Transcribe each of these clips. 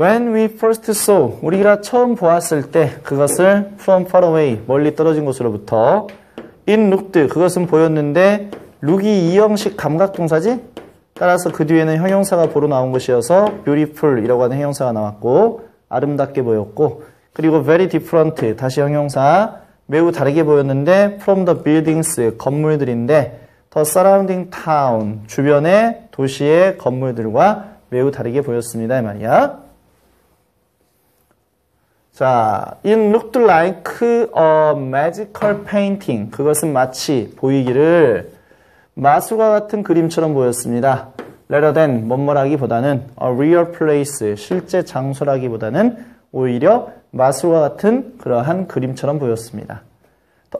When we first saw, 우리가 처음 보았을 때 그것을 from far away, 멀리 떨어진 곳으로부터 in looked, 그것은 보였는데 look이 이형식 감각동사지? 따라서 그 뒤에는 형용사가 보러 나온 것이어서 beautiful이라고 하는 형용사가 나왔고 아름답게 보였고 그리고 very different, 다시 형용사 매우 다르게 보였는데 from the buildings, 건물들인데 the surrounding town, 주변의 도시의 건물들과 매우 다르게 보였습니다. 이 말이야. 자, it looked like a magical painting. 그것은 마치 보이기를 마술과 같은 그림처럼 보였습니다. rather than 뭐뭐라기보다는 a real place, 실제 장소라기보다는 오히려 마술과 같은 그러한 그림처럼 보였습니다.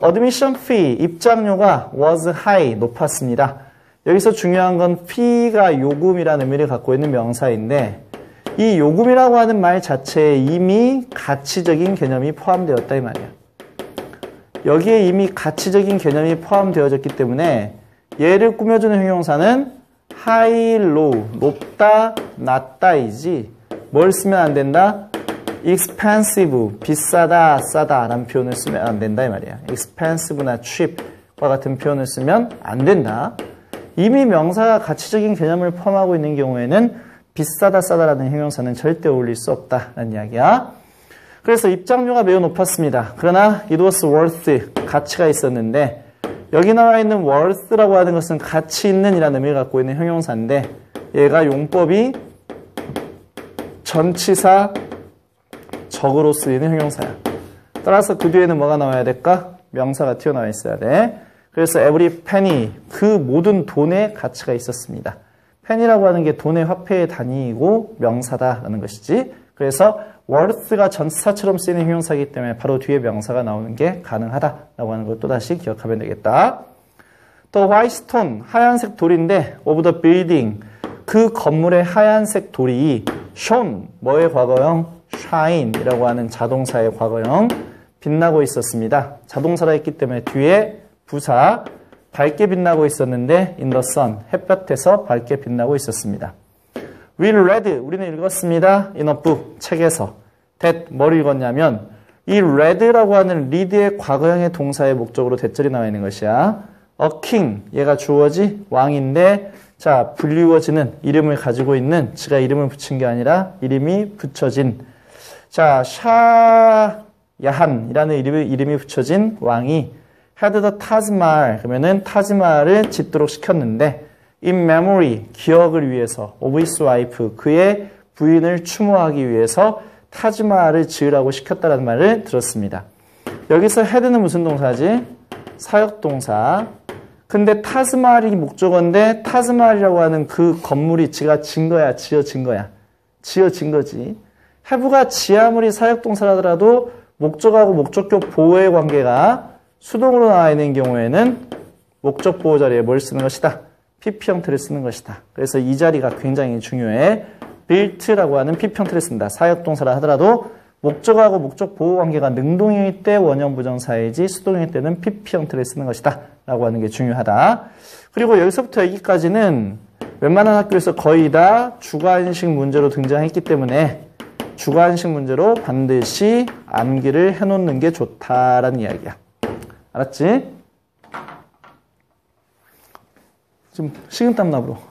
admission fee, 입장료가 was high, 높았습니다. 여기서 중요한 건 fee가 요금이라는 의미를 갖고 있는 명사인데 이 요금이라고 하는 말 자체에 이미 가치적인 개념이 포함되었다 이 말이야. 여기에 이미 가치적인 개념이 포함되어졌기 때문에 얘를 꾸며주는 형용사는 high, low, 높다, 낮다이지 뭘 쓰면 안 된다? expensive, 비싸다, 싸다 라는 표현을 쓰면 안 된다 이 말이야. expensive나 cheap과 같은 표현을 쓰면 안 된다. 이미 명사가 가치적인 개념을 포함하고 있는 경우에는 비싸다 싸다라는 형용사는 절대 어울릴 수 없다라는 이야기야. 그래서 입장료가 매우 높았습니다. 그러나 it was worth 가치가 있었는데 여기 나와 있는 worth라고 하는 것은 가치 있는 이라는 의미를 갖고 있는 형용사인데 얘가 용법이 전치사 적으로 쓰이는 형용사야. 따라서 그 뒤에는 뭐가 나와야 될까? 명사가 튀어나와 있어야 돼. 그래서 every penny 그 모든 돈의 가치가 있었습니다. 펜이라고 하는 게 돈의 화폐의 단위이고 명사다라는 것이지. 그래서 worth가 전사처럼 쓰이는 형용사이기 때문에 바로 뒤에 명사가 나오는 게 가능하다라고 하는 걸 또다시 기억하면 되겠다. 또 whitestone, 하얀색 돌인데 of the building, 그 건물의 하얀색 돌이 shone, 뭐의 과거형? shine이라고 하는 자동사의 과거형 빛나고 있었습니다. 자동사라 했기 때문에 뒤에 부사 밝게 빛나고 있었는데 in the sun, 햇볕에서 밝게 빛나고 있었습니다. We read, 우리는 읽었습니다. in a book, 책에서. that, 뭘 읽었냐면 이 read라고 하는 read의 과거형의 동사의 목적으로 대절이 나와 있는 것이야. a king, 얘가 주어지 왕인데 자 불리워지는 이름을 가지고 있는 지가 이름을 붙인 게 아니라 이름이 붙여진 자 샤야한이라는 이름이, 이름이 붙여진 왕이 the 타즈말 그러면은 타즈말을 짓도록 시켰는데 in memory 기억을 위해서 of his wife 그의 부인을 추모하기 위해서 타즈말을 지으라고 시켰다는 말을 들었습니다. 여기서 had는 무슨 동사지? 사역 동사. 근데 타즈말이 목적어인데 타즈말이라고 하는 그 건물이 지가 진 거야, 지어진 거야. 지어진 거지. have가 지하물이 사역 동사라더라도 목적하고 목적격 보호의 관계가 수동으로 나와 있는 경우에는 목적 보호 자리에 뭘 쓰는 것이다? PP 형태를 쓰는 것이다. 그래서 이 자리가 굉장히 중요해. built라고 하는 PP 형태를 쓴다. 사역동사라 하더라도 목적하고 목적 보호 관계가 능동형일 때 원형 부정사이지 수동형일 때는 PP 형태를 쓰는 것이다. 라고 하는 게 중요하다. 그리고 여기서부터 여기까지는 웬만한 학교에서 거의 다 주관식 문제로 등장했기 때문에 주관식 문제로 반드시 암기를 해놓는 게 좋다라는 이야기야. 알았지? 지금 식은땀 나브로.